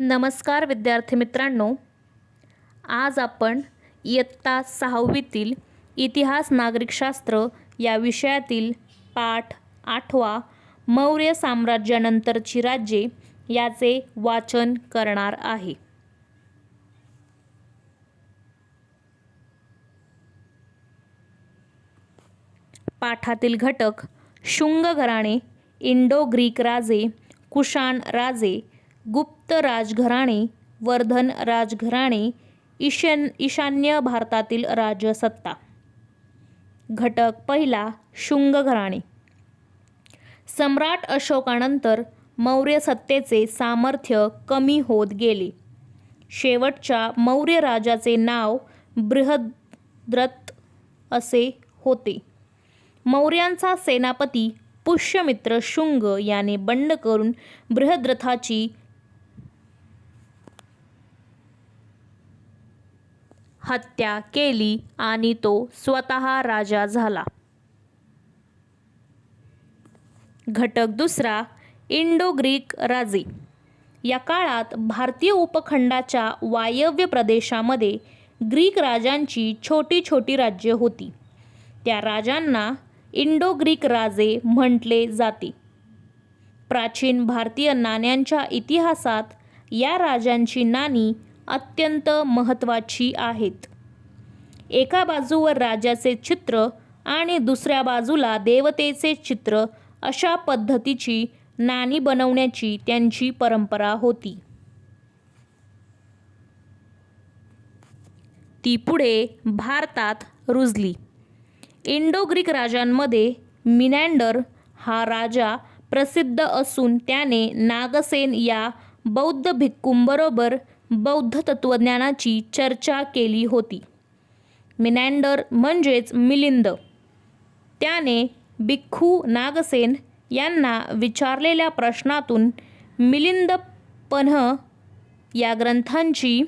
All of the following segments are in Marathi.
नमस्कार विद्यार्थी मित्रांनो आज आपण इयत्ता सहावीतील इतिहास नागरिकशास्त्र या विषयातील पाठ आठवा मौर्य साम्राज्यानंतरची राज्ये याचे वाचन करणार आहे. पाठातील घटक शुंग घराणे इंडो ग्रीक राजे कुशाण राजे गुप्त राजघराणे वर्धन राजघराणे ईशन ईशान्य भारतातील राजसत्ता. घटक पहिला शुंग घराणे सम्राट अशोकानंतर मौर्य सत्तेचे सामर्थ्य कमी होत गेले. शेवटच्या मौर्य राजाचे नाव बृहद्रथ असे होते. मौर्यांचा सेनापती पुष्यमित्र शुंग याने बंड करून बृहद्रथाची हत्या केली आणि तो स्वतः राजा झाला. घटक दुसरा इंडो ग्रीक राजे. या काळात भारतीय उपखंडाच्या वायव्य प्रदेशामध्ये ग्रीक राजांची छोटी छोटी राज्ये होती. त्या राजांना इंडो ग्रीक राजे म्हटले जाते. प्राचीन भारतीय नाण्यांच्या इतिहासात या राजांची नाणी अत्यंत महत्त्वाची आहेत. एका बाजूवर राजाचे चित्र आणि दुसऱ्या बाजूला देवतेचे चित्र अशा पद्धतीची नाणी बनवण्याची त्यांची परंपरा होती. ती पुढे भारतात रुजली. इंडो ग्रीक राजांमध्ये मिनँडर हा राजा प्रसिद्ध असून त्याने नागसेन या बौद्ध भिक्खूंबरोबर बौद्ध तत्त्वज्ञानाची चर्चा केली होती. मिनँडर म्हणजेच मिलिंद. त्याने भिक्खू नागसेन यांना विचारलेल्या प्रश्नातून मिलिंद पन्ह या ग्रंथांची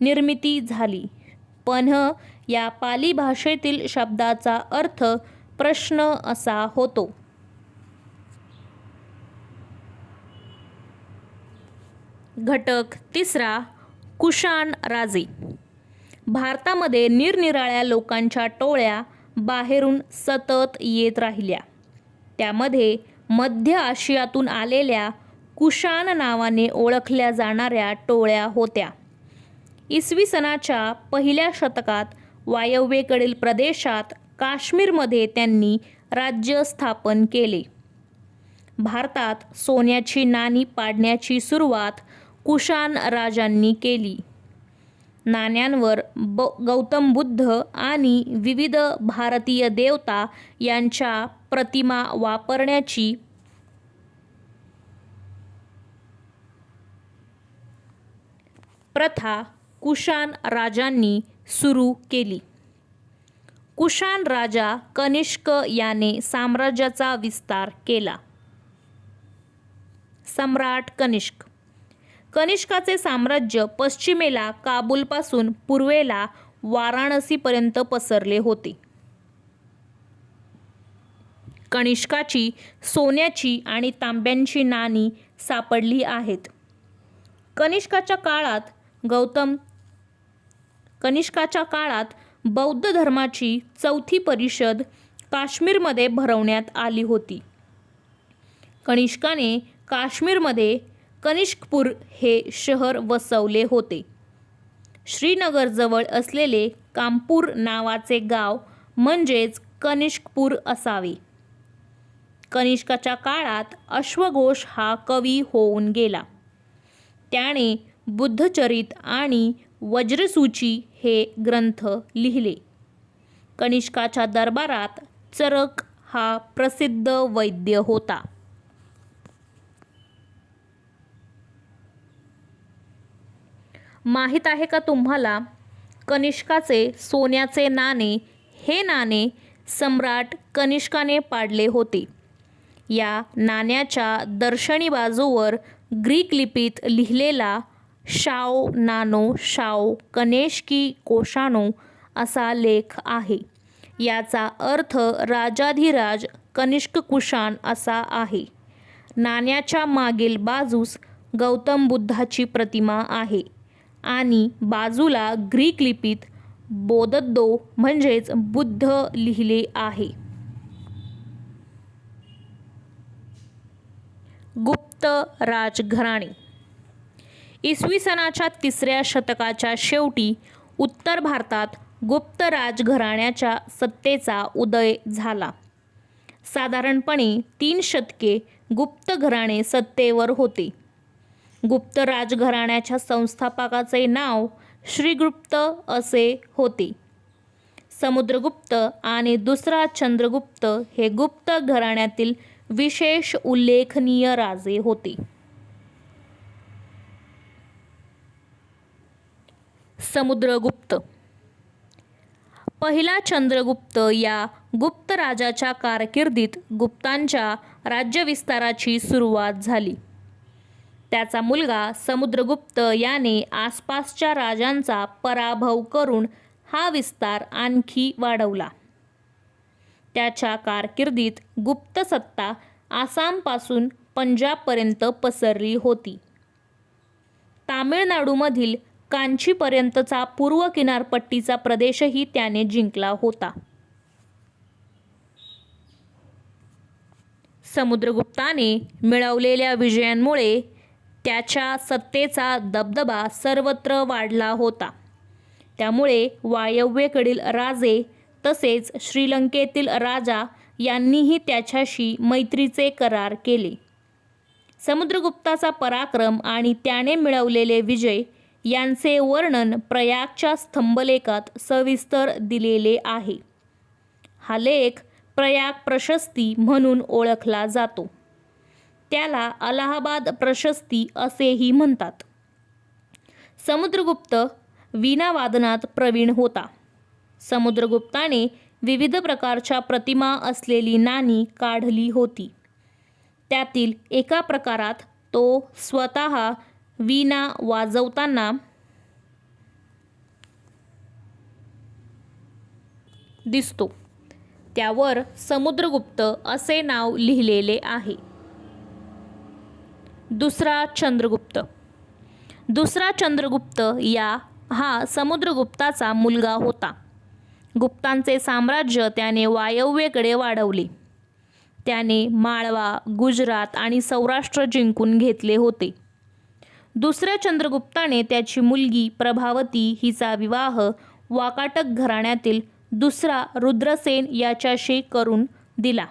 निर्मिती झाली. पन्ह या पाली भाषेतील शब्दाचा अर्थ प्रश्न असा होतो. घटक तिसरा कुशाण राजे. भारतामध्ये निरनिराळ्या लोकांच्या टोळ्या बाहेरून सतत येत राहिल्या. त्यामध्ये मध्य आशियातून आलेल्या कुशाण नावाने ओळखल्या जाणाऱ्या टोळ्या होत्या. इसवी सनाच्या पहिल्या शतकात वायव्येकडील प्रदेशात काश्मीरमध्ये त्यांनी राज्य स्थापन केले. भारतात सोन्याची नाणी पाडण्याची सुरुवात कुशान राजांनी केली. नाण्यांवर ब गौतम बुद्ध आणि विविध भारतीय देवता यांच्या प्रतिमा वापरण्याची प्रथा कुशान राजांनी सुरू केली. कुशान राजा कनिष्क याने साम्राज्याचा विस्तार केला. सम्राट कनिष्क कनिष्काचे साम्राज्य पश्चिमेला काबूलपासून पूर्वेला वाराणसीपर्यंत पसरले होते. कनिष्काची सोन्याची आणि तांब्यांची नाणी सापडली आहेत. कनिष्काच्या काळात गौतम कनिष्काच्या काळात बौद्ध धर्माची चौथी परिषद काश्मीरमध्ये भरवण्यात आली होती. कनिष्काने काश्मीरमध्ये कनिष्कपूर हे शहर वसवले होते. श्रीनगरजवळ असलेले कामपूर नावाचे गाव म्हणजेच कनिष्कपूर असावे. कनिष्काच्या काळात अश्वघोष हा कवी होऊन गेला. त्याने बुद्धचरित आणि वज्रसूची हे ग्रंथ लिहिले. कनिष्काच्या दरबारात चरक हा प्रसिद्ध वैद्य होता. माहीत आहे का तुम्हाला? कनिष्काचे सोन्याचे नाणे हे नाणे सम्राट कनिष्काने पाडले होते. या नाण्याच्या दर्शनी बाजूवर ग्रीक लिपीत लिहिलेला शाओ नानो शाओ कनेशकी कोशानो असा लेख आहे. याचा अर्थ राजाधिराज कनिष्क कुशान असा आहे. नाण्याच्या मागील बाजूस गौतम बुद्धाची प्रतिमा आहे. आणि बाजूला ग्रीक लिपीत बोदद्दो म्हणजेच बुद्ध लिहिले आहे. गुप्त राजघराणे. इसवी सनाच्या तिसऱ्या शतकाच्या शेवटी उत्तर भारतात गुप्त राजघराण्याच्या सत्तेचा उदय झाला. साधारणपणे तीन शतके गुप्त घराणे सत्तेवर होते. गुप्त राजघराण्याच्या संस्थापकाचे नाव श्रीगुप्त असे होते. समुद्रगुप्त आणि दुसरा चंद्रगुप्त हे गुप्त घराण्यातील विशेष उल्लेखनीय राजे होते. समुद्रगुप्त. पहिला चंद्रगुप्त या गुप्त राजाच्या कारकिर्दीत गुप्तांच्या राज्यविस्ताराची सुरुवात झाली. त्याचा मुलगा समुद्रगुप्त याने आसपासच्या राजांचा पराभव करून हा विस्तार आणखी वाढवला. त्याच्या कारकिर्दीत गुप्त सत्ता आसामपासून पंजाबपर्यंत पसरली होती. तामिळनाडूमधील कांचीपर्यंतचा पूर्व किनारपट्टीचा प्रदेशही त्याने जिंकला होता. समुद्रगुप्ताने मिळवलेल्या विजयांमुळे त्याच्या सत्तेचा दबदबा सर्वत्र वाढला होता. त्यामुळे वायव्येकडील राजे तसेच श्रीलंकेतील राजा यांनीही त्याच्याशी मैत्रीचे करार केले. समुद्रगुप्ताचा पराक्रम आणि त्याने मिळवलेले विजय यांचे वर्णन प्रयागच्या स्तंभलेखात सविस्तर दिलेले आहे. हा लेख प्रयाग प्रशस्ती म्हणून ओळखला जातो. त्याला अलाहाबाद प्रशस्ती असेही म्हणतात. समुद्रगुप्त वीणावादनात प्रवीण होता. समुद्रगुप्ताने विविध प्रकारच्या प्रतिमा असलेली नाणी काढली होती. त्यातील एका प्रकारात तो स्वतः वीणा वाजवताना दिसतो. त्यावर समुद्रगुप्त असे नाव लिहिलेले आहे. दुसरा चंद्रगुप्त. दुसरा चंद्रगुप्त या हा समुद्रगुप्ताचा मुलगा होता. गुप्तांचे साम्राज्य त्याने वायव्येकडे वाढवले. त्याने माळवा गुजरात आणि सौराष्ट्र जिंकून घेतले होते. दुसऱ्या चंद्रगुप्ताने त्याची मुलगी प्रभावती हिचा विवाह वाकाटक घराण्यातील दुसरा रुद्रसेन याच्याशी करून दिला.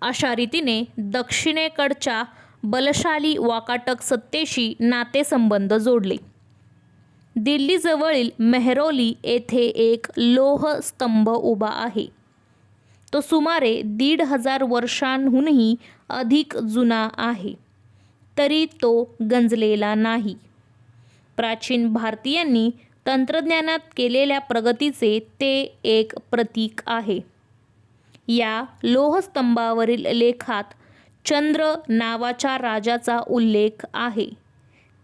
अशा रीतीने दक्षिणेकडच्या बलशाली वाकाटक सत्तेशी नातेसंबंध जोडले. दिल्लीजवळील मेहरोली येथे एक लोह स्तंभ उभा आहे. तो सुमारे दीड हजार वर्षांहूनही अधिक जुना आहे. तरी तो गंजलेला नाही. प्राचीन भारतीयांनी तंत्रज्ञानात केलेल्या प्रगतीचे ते एक प्रतीक आहे. या लोहस्तंभावरील लेखात चंद्र नावाच्या राजाचा उल्लेख आहे.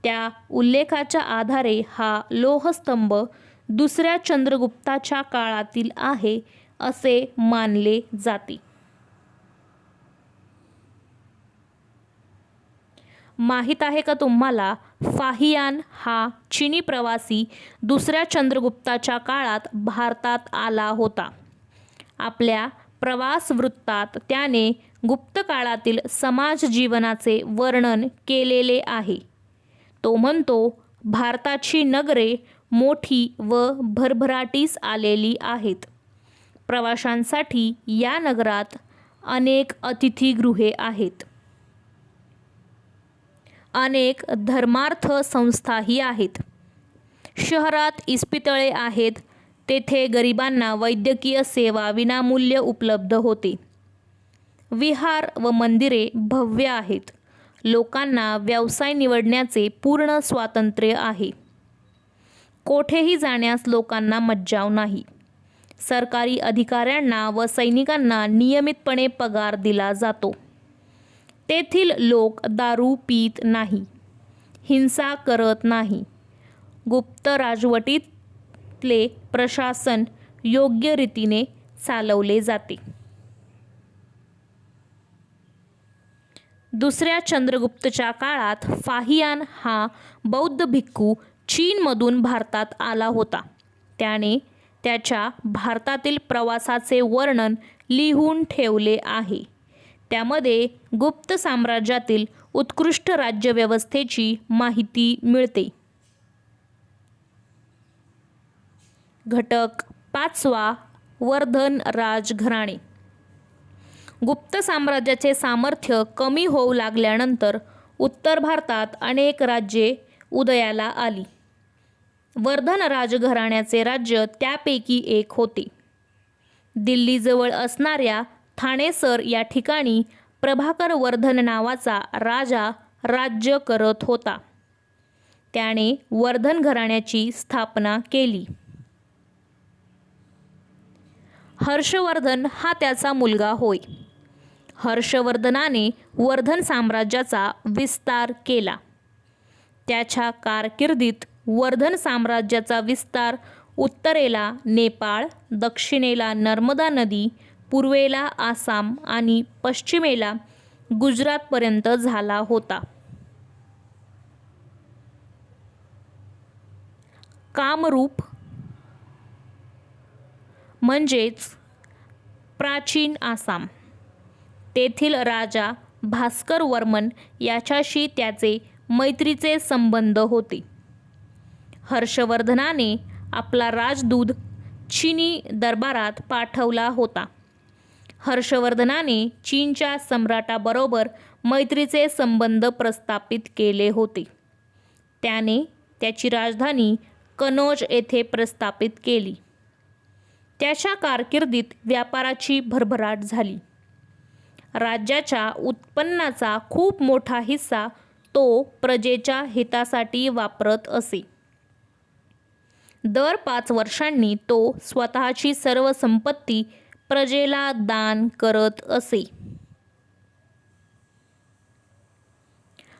त्या उल्लेखाच्या आधारे हा लोहस्तंभ दुसऱ्या चंद्रगुप्ताच्या काळातील आहे असे मानले जाते. माहीत आहे का तुम्हाला फाहियान हा चिनी प्रवासी दुसऱ्या चंद्रगुप्ताच्या काळात भारतात आला होता. आपल्या प्रवास वृत्तात त्याने गुप्त काळातील समाज जीवनाचे वर्णन केलेले आहे. तो म्हणतो भारताची नगरे मोठी व भरभराटीस आलेली आहेत. प्रवाशांसाठी या नगरात अनेक अतिथीगृहे आहेत. अनेक धर्मार्थ संस्थाही आहेत. शहरात इस्पितळे आहेत तेथे गरिबांना वैद्यकीय सेवा विनामूल्य उपलब्ध होते. विहार व मंदिरे भव्य आहेत. लोकांना व्यवसाय निवडण्याचे पूर्ण स्वातंत्र्य आहे. कोठेही जाण्यास लोकांना मज्जाव नाही. सरकारी अधिकाऱ्यांना व सैनिकांना नियमितपणे पगार दिला जातो. तेथील लोक दारू पीत नाही. हिंसा करत नाही. गुप्त राजवटीत आपले प्रशासन योग्य रीतीने चालवले जाते. दुसऱ्या चंद्रगुप्तच्या काळात फाहियान हा बौद्ध भिक्खू चीनमधून भारतात आला होता. त्याने त्याच्या भारतातील प्रवासाचे वर्णन लिहून ठेवले आहे. त्यामध्ये गुप्त साम्राज्यातील उत्कृष्ट राज्यव्यवस्थेची माहिती मिळते. घटक पाचवा वर्धन राजघराणे. गुप्त साम्राज्याचे सामर्थ्य कमी होऊ लागल्यानंतर उत्तर भारतात अनेक राज्ये उदयाला आली. वर्धन राजघराण्याचे राज्य त्यापैकी एक होते. दिल्लीजवळ असणाऱ्या ठाणेसर या ठिकाणी प्रभाकर वर्धन नावाचा राजा राज्य करत होता. त्याने वर्धन घराण्याची स्थापना केली. हर्षवर्धन हा त्याचा मुलगा होय. हर्षवर्धनाने वर्धन साम्राज्याचा विस्तार केला. त्याच्या कारकिर्दीत वर्धन साम्राज्याचा विस्तार उत्तरेला नेपाळ दक्षिणेला नर्मदा नदी पूर्वेला आसाम आणि पश्चिमेला गुजरातपर्यंत झाला होता. कामरूप म्हणजेच प्राचीन आसाम. तेथील राजा भास्कर वर्मन याच्याशी त्याचे मैत्रीचे संबंध होते. हर्षवर्धनाने आपला राजदूत चीनी दरबारात पाठवला होता. हर्षवर्धनाने चीनच्या सम्राटाबरोबर मैत्रीचे संबंध प्रस्थापित केले होते. त्याने त्याची राजधानी कनोज येथे प्रस्थापित केली. त्याच्या कारकिर्दीत व्यापाराची भरभराट झाली. राज्याच्या उत्पन्नाचा खूप मोठा हिस्सा तो प्रजेच्या हितासाठी वापरत असे. दर पाच वर्षांनी तो स्वतःची सर्व संपत्ती प्रजेला दान करत असे.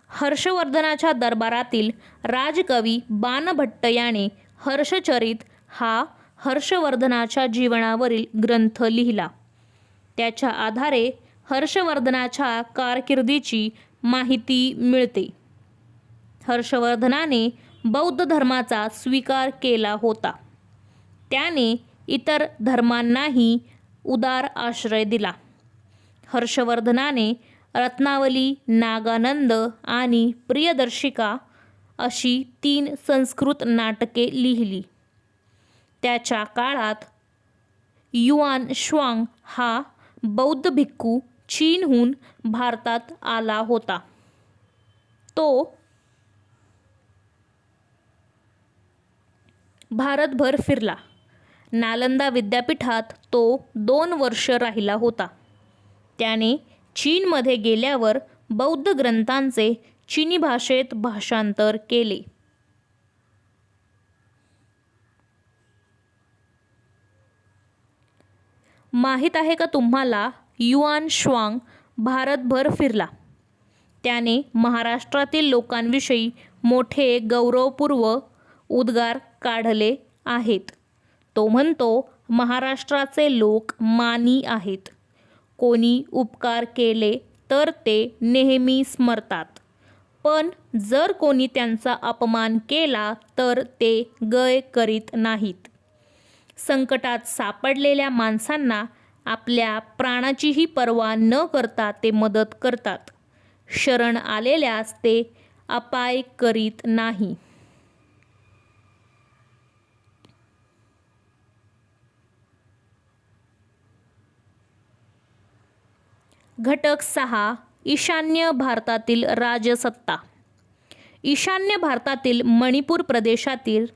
हर्षवर्धनाच्या दरबारातील राजकवी बाणभट्ट याने हर्षचरित हा हर्षवर्धनाच्या जीवनावरील ग्रंथ लिहिला. त्याच्या आधारे हर्षवर्धनाच्या कारकिर्दीची माहिती मिळते. हर्षवर्धनाने बौद्ध धर्माचा स्वीकार केला होता. त्याने इतर धर्मांनाही उदार आश्रय दिला. हर्षवर्धनाने रत्नावली नागानंद आणि प्रियदर्शिका अशी तीन संस्कृत नाटके लिहिली. त्याच्या काळात युआन श्वांग हा बौद्ध भिक्खू चीनहून भारतात आला होता. तो भारतभर फिरला. नालंदा विद्यापीठात तो दोन वर्ष राहिला होता. त्याने चीनमध्ये गेल्यावर बौद्ध ग्रंथांचे चिनी भाषेत भाषांतर केले. माहीत आहे का तुम्हाला? युआन श्वांग भारतभर फिरला. त्याने महाराष्ट्रातील लोकांविषयी मोठे गौरवपूर्व उद्गार काढले आहेत. तो म्हणतो महाराष्ट्राचे लोक मानी आहेत. कोणी उपकार केले तर ते नेहमी स्मरतात. पण जर कोणी त्यांचा अपमान केला तर ते गय करीत नाहीत. संकटात सापडलेल्या माणसांना आपल्या प्राणाचीही पर्वा न करता ते मदत करतात. शरण आलेल्यास ते अपाय करीत नाही. घटक सहा ईशान्य भारतातील राजसत्ता. ईशान्य भारतातील मणिपूर प्रदेशातील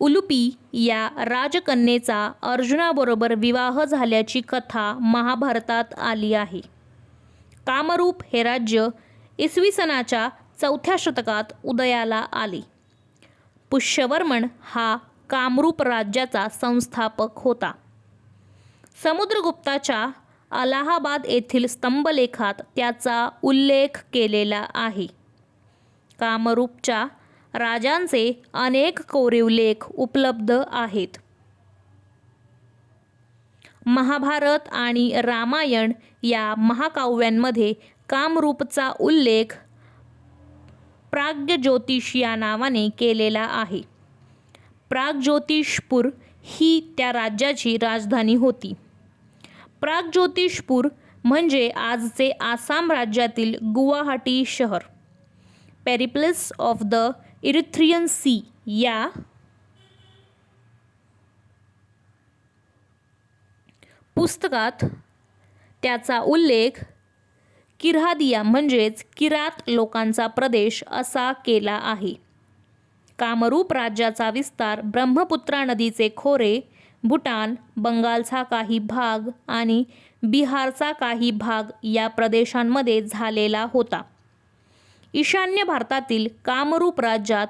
उलुपी या राजकन्येचा अर्जुनाबरोबर विवाह झाल्याची कथा महाभारतात आली आहे. कामरूप हे राज्य इसवी सनाच्या चौथ्या शतकात उदयाला आले. पुष्यवर्मन हा कामरूप राज्याचा संस्थापक होता. समुद्रगुप्ताच्या अलाहाबाद येथील स्तंभलेखात त्याचा उल्लेख केलेला आहे. कामरूपच्या राजांचे अनेक कोरीव लेख उपलब्ध आहेत. महाभारत आणि रामायण या महाकाव्यांमध्ये कामरूपचा उल्लेख प्राग्ज्योतिष या नावाने केलेला आहे. प्राग्ज्योतिषपूर ही त्या राज्याची राजधानी होती. प्राग्ज्योतिषपूर म्हणजे आजचे आसाम राज्यातील गुवाहाटी शहर. Periplus of the Erythraean sea या पुस्तकात त्याचा उल्लेख किरादिया म्हणजेच किरात लोकांचा प्रदेश असा केला आहे. कामरूप राज्याचा विस्तार ब्रह्मपुत्रा नदीचे खोरे भूटान बंगालचा काही भाग आणि बिहारचा काही भाग या प्रदेशांमध्ये झालेला होता. ईशान्य भारतातील कामरूप राज्यात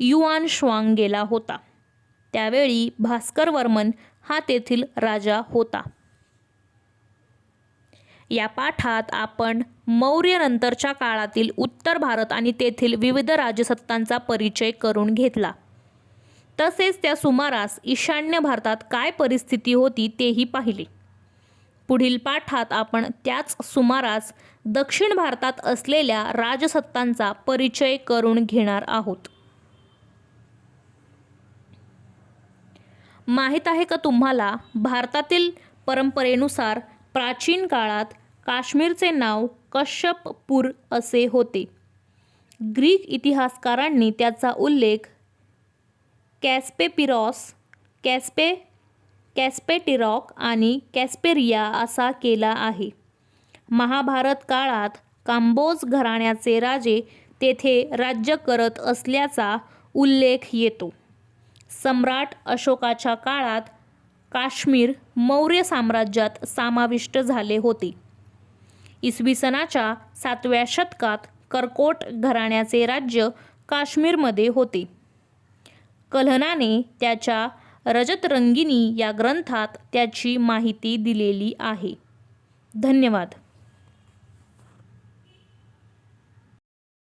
युआन श्वांग गेला होता. त्यावेळी भास्कर वर्मन हा तेथील राजा होता. या पाठात आपण मौर्य नंतरच्या काळातील उत्तर भारत आणि तेथील विविध राजसत्तांचा परिचय करून घेतला. तसेच त्या सुमारास ईशान्य भारतात काय परिस्थिती होती तेही पाहिले. पुढील पाठात आपण त्याच सुमारास दक्षिण भारतात असलेल्या राजसत्तांचा परिचय करून घेणार आहोत. माहीत आहे का तुम्हाला? भारतातील परंपरेनुसार प्राचीन काळात काश्मीरचे नाव कश्यपपूर असे होते. ग्रीक इतिहासकारांनी त्याचा उल्लेख कॅस्पेपिरॉस कॅस्पे कॅस्पेटिरॉक आणि कॅस्पेरिया असा केला आहे. महाभारत काळात कांबोज घराण्याचे राजे तेथे राज्य करत असल्याचा उल्लेख येतो. सम्राट अशोकाच्या काळात काश्मीर मौर्य साम्राज्यात समाविष्ट झाले होते. इसवी सनाच्या सातव्या शतकात कर्कोट घराण्याचे राज्य काश्मीरमध्ये होते. कल्हनाने त्याच्या रजतरंगिणी या ग्रंथात त्याची माहिती दिलेली आहे. धन्यवाद.